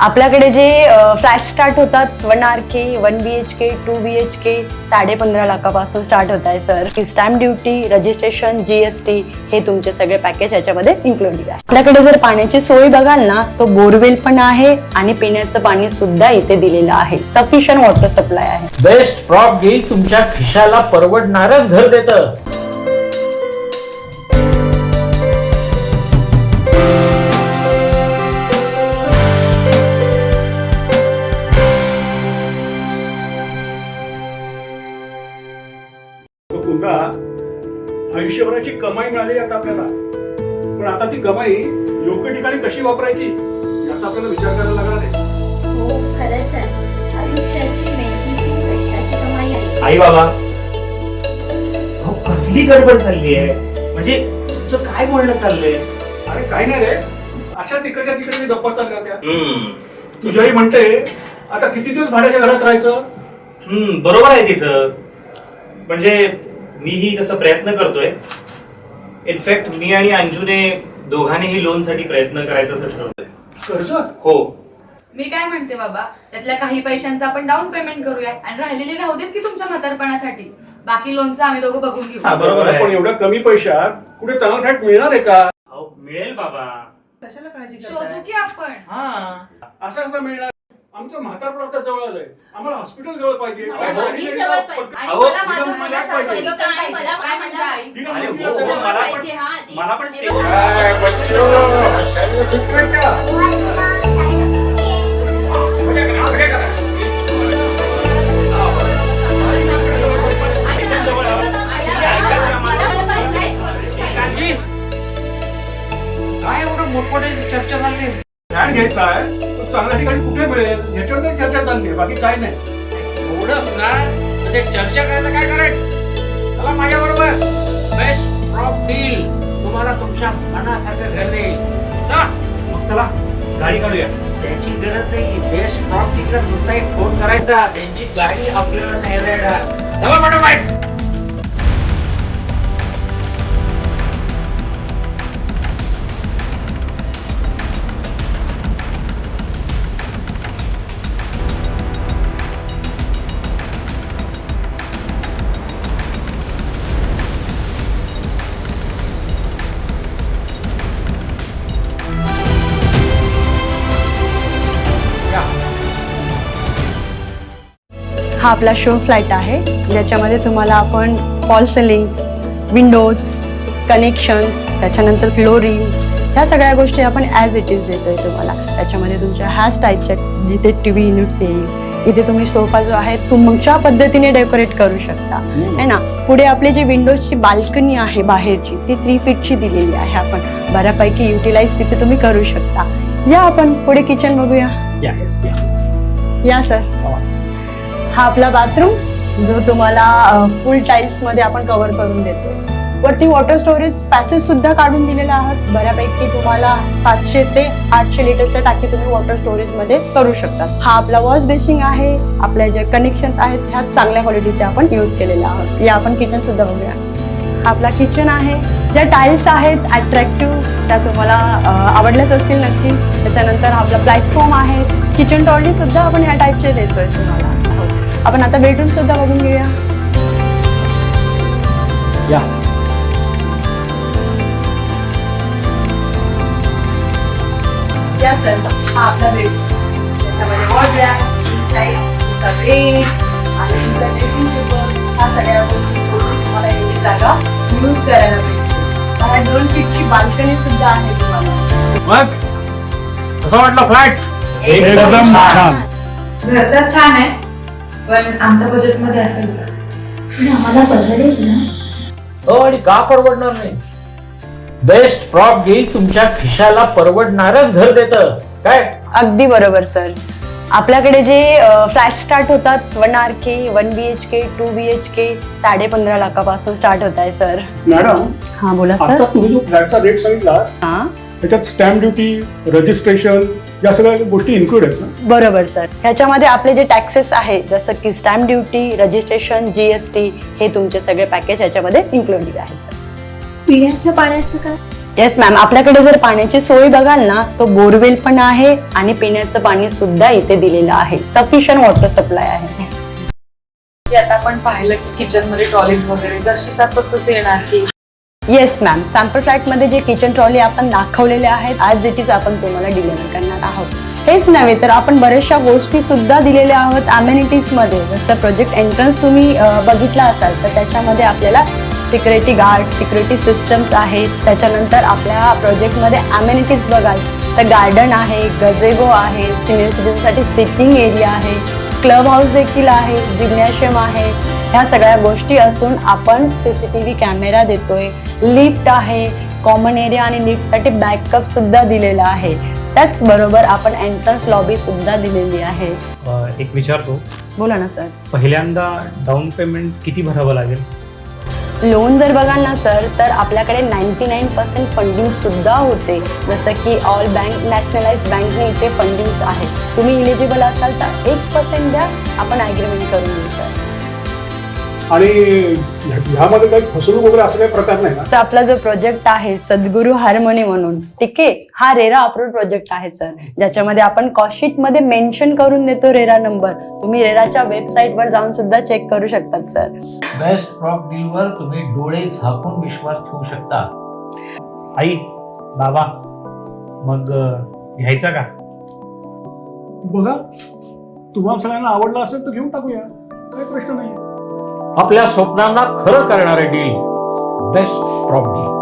आपल्याकडे जे flat start होतात one R K one B H K two B H K साडे पंधरा लाखापासून स्टार्ट होत आहे sir stamp duty registration G S T हे तुमचे सगळे पॅकेज याच्यामध्ये इन्क्लुडेड आहे. आपल्याकडे जर पाण्याची सोय बघाल ना तो बोरवेल पण आहे आणि पिण्याचं पाणी सुद्धा इथे दिलेलं आहे. सफिशियंट वॉटर सप्लाय आहे. बेस्ट प्रॉप घेईल तुमच्या खिशाला परवडणारच घर देतं. आयुष्यभराची कमाई मिळाली आता आपल्याला. पण आता ती कमाई योग्य ठिकाणी कशी वापरायची याचा आपल्याला विचार करायला लागणार आहे. हो खरंच आहे. आयुष्याची मेहनतीची कष्टाची कमाई आहे. आई बाबा अहो कसली गडबड चालली आहे? म्हणजे तुमचं काय बोलणं चाललंय? अरे काही नाही रे. अशाच इकडच्या तिकडे गप्पा चालल्या त्या. हम्म. तुझी आई म्हणते आता किती दिवस भाड्याच्या घरात राहायचं? हम्म, बरोबर आहे तिचं. म्हणजे मीही तसा प्रयत्न करतोय. इनफॅक्ट मी आणि अंजूने दोघांनीही लोनसाठी प्रयत्न करायचा असं ठरवलंय. कर्ज? हो. मी काय म्हणते बाबा त्यातल्या काही पैशांचं आपण डाऊन पेमेंट करूया आणि राहिलेली राहू देत की तुमच्या म्हातारपणासाठी. बाकी लोनचं आम्ही दोघं बघून घेऊ. हा, बरोबर आहे. पण एवढ्या कमी पैशात कुठे चांगला फ्लॅट मिळणार आहे का? अहो मिळेल बाबा. कशाला काळजी शोधू की आपण? हा. असं कसं मिळणार आमचं म्हातारपण आता जवळ आलंय आम्हाला हॉस्पिटल जवळ पाहिजे मला गाडी गाडी जवळ जवळ पाहिजे. आणि अहो, मला तिला माझ्या मुलगा मुलासारखं पाहिजे. शिक्षण पाहिजे. मला- काय म्हणता आई तिला अरे मुलगा हो, जवळ हो, मला पण पाहिजे, हा, आधी. मला पण हे स्टे- बघा. काय. म्हणजे करा? जवळ आहे. काय एवढं मोठमोठे चर्चा फ्लॅट घ्यायचा आहे चांगल्या ठिकाणी कुठे मिळेल याच्यावर तरी चर्चा चालली आहे बाकी काय नाही. एवढंच ना तर ते चर्चा करायचं काय करायचं? चला माझ्या बरोबर बेस्ट प्रॉप डील तुम्हाला तुमच्या मनासारखं घर देईल. चला. मग चला गाडी काढूया. त्याची गरज नाही बेस्ट प्रॉप डीलला नुसता एक फोन करायचा. त्यांची गाडी आपल्याला नाही द्यायला चला मॅडम हा आपला शो फ्लाईट आहे. ज्याच्यामध्ये तुम्हाला आपण फॉल सिलिंग्स विंडोज कनेक्शन्स त्याच्यानंतर फ्लोरिंग्स ह्या सगळ्या गोष्टी आपण ॲज इट इज देतोय तुम्हाला. त्याच्यामध्ये तुमच्या ह्याच टाईपच्या जिथे टी व्ही युनिट्स येईल इथे तुम्ही सोफा जो आहे तुमच्या पद्धतीने डेकोरेट करू शकता. है ना? पुढे आपली जी विंडोजची बाल्कनी आहे बाहेरची ती थ्री फीटची दिलेली आहे आपण. बऱ्यापैकी युटिलाइज तिथे तुम्ही करू शकता. या आपण पुढे किचन बघूया. या सर हा आपला बाथरूम जो तुम्हाला फुल टाइल्समध्ये आपण कव्हर करून देतोय. वरती वॉटर स्टोरेज पॅसेज सुद्धा काढून दिलेला आहात. बऱ्यापैकी तुम्हाला सातशे ते आठशे लिटरच्या टाकी तुम्ही वॉटर स्टोरेजमध्ये करू शकता. हा आपला वॉश बेसिंग आहे. आपल्या जे कनेक्शन आहेत ह्या चांगल्या क्वालिटीचे आपण यूज केलेले आहोत. या आपण किचन सुद्धा बघूया. हा आपला किचन आहे. ज्या टाईल्स आहेत अट्रॅक्टिव्ह त्या तुम्हाला आवडल्याच असतील नक्की. त्याच्यानंतर हा आपला प्लॅटफॉर्म आहे. किचन टॉयलेट सुद्धा आपण ह्या टाईपचे देतोय तुम्हाला. आपण आता बेडरूम सुद्धा बघून घेऊया. या. या सर हा आपला बेड त्याच्यामध्ये वॉल साईज तुमचा बेड आणि तुमचा ड्रेसिंग टेबल ह्या सगळ्या गोष्टी सोडून तुम्हाला एवढी जागा यूज करायला भेटते. बाहेर दोन फीटची बाल्कनी सुद्धा आहे तुम्हाला. मग? कसं वाटलं फ्लॅट एकदम छान. घर तर छान आहे. पण आमच्या बजेटमध्ये असेल. का? पण आम्हाला परवडेल ना. हो आणि का परवडणार नाही? बेस्ट प्रॉप डील तुमच्या खिशाला परवडणारच घर देतं. काय? अगदी बरोबर सर. आपल्याकडे जे फ्लॅट स्टार्ट होतात one R K one B H K two B H K साडे पंधरा लाखापासून स्टार्ट होत आहे सर. मॅडम हा बोला आता सर तुम्ही जो फ्लॅटचा रेट सांगितला हा. त्याच्यात स्टॅम्प ड्युटी रजिस्ट्रेशन या सगळ्या गोष्टी इन्क्लूड आहेत ना. बरोबर सर ह्याच्यामध्ये आपले जे टॅक्सेस आहेत जसं की stamp duty registration G S T हे तुमचे सगळे पॅकेज ह्याच्यामध्ये इन्क्लुडेड आहे सर पिण्याच्या पाण्याचं काय? येस मॅम आपल्याकडे जर पाण्याची सोय बघाल ना तो बोरवेल पण आहे आणि पिण्याचं पाणी सुद्धा इथे दिलेलं आहे. सफिशियंट वॉटर सप्लाय आहे. की आता आपण पाहिलं की किचनमध्ये ट्रॉलीज वगैरे जशीच्या तसंच येणार की येस मॅम सॅम्पल फ्लॅटमध्ये जे किचन ट्रॉली आपण दाखवलेले आहेत आज इट इज आपण तुम्हाला डिलिव्हर करणार आहोत. हेच नव्हे तर आपण बऱ्याचशा गोष्टी सुद्धा दिलेल्या आहोत अम्युनिटीजमध्ये जसं प्रोजेक्ट एंट्रन्स तुम्ही बघितला असाल तर त्याच्यामध्ये आपल्याला सिक्युरिटी गार्ड सिक्युरिटी सिस्टम्स आहेत. त्याच्यानंतर आपल्या प्रोजेक्टमध्ये अम्युनिटीज बघाल. तर गार्डन आहे गझेगो आहे सिनियर सिटीजनसाठी सिटिंग एरिया आहे. क्लब हाऊस देखील आहे जिम्नॅशियम आहे ह्या सगळ्या गोष्टी असून आपण सीसीटीव्ही कॅमेरा देतोय. लिफ्ट आहे कॉमन एरिया आणि लिफ्टसाठी बॅकअप सुद्धा दिलेला आहे. त्याचबरोबर आपण एंट्रन्स लॉबी सुद्धा दिलेली आहे. एक विचारतो. बोला ना सर. पहिल्यांदा डाऊन पेमेंट किती भरावं लागेल? लोन जर बघाल ना सर तर आपल्याकडे नाईन्टी नाईन पर्सेंट फंडिंग सुद्धा होते. जसं की ऑल बँक नॅशनलाइज बँकने इथे फंडिंग आहे तुम्ही इलिजिबल असाल तर एक पर्सेंट द्या. आपण ॲग्रीमेंट करून देऊ सर. आणि ह्या- ह्यामध्ये काही फसवणूक वगैरे असं काही प्रकार नाही ना? तर आपला जो प्रोजेक्ट आहे सद्गुरू हार्मोनी म्हणून ठीक आहे? हा रेरा अप्रूव्ड प्रोजेक्ट आहे सर ज्याच्यामध्ये आपण कॉस्टशीटमध्ये मेन्शन करून देतो रेरा नंबर तुम्ही रेराच्या वेबसाईट वर जाऊन सुद्धा चेक करू शकतात सर बेस्ट क्रॉप डीलवर तुम्ही डोळे झाकून विश्वास ठेवू शकता. आई बाबा मग अ, घ्यायचा का? बघा तुम्हाला सगळ्यांना आवडला असेल तर घेऊन टाकूया. काही प्रश्न नाही आपल्या स्वप्नांना खरं करणारे डील बेस्ट क्रॉप डील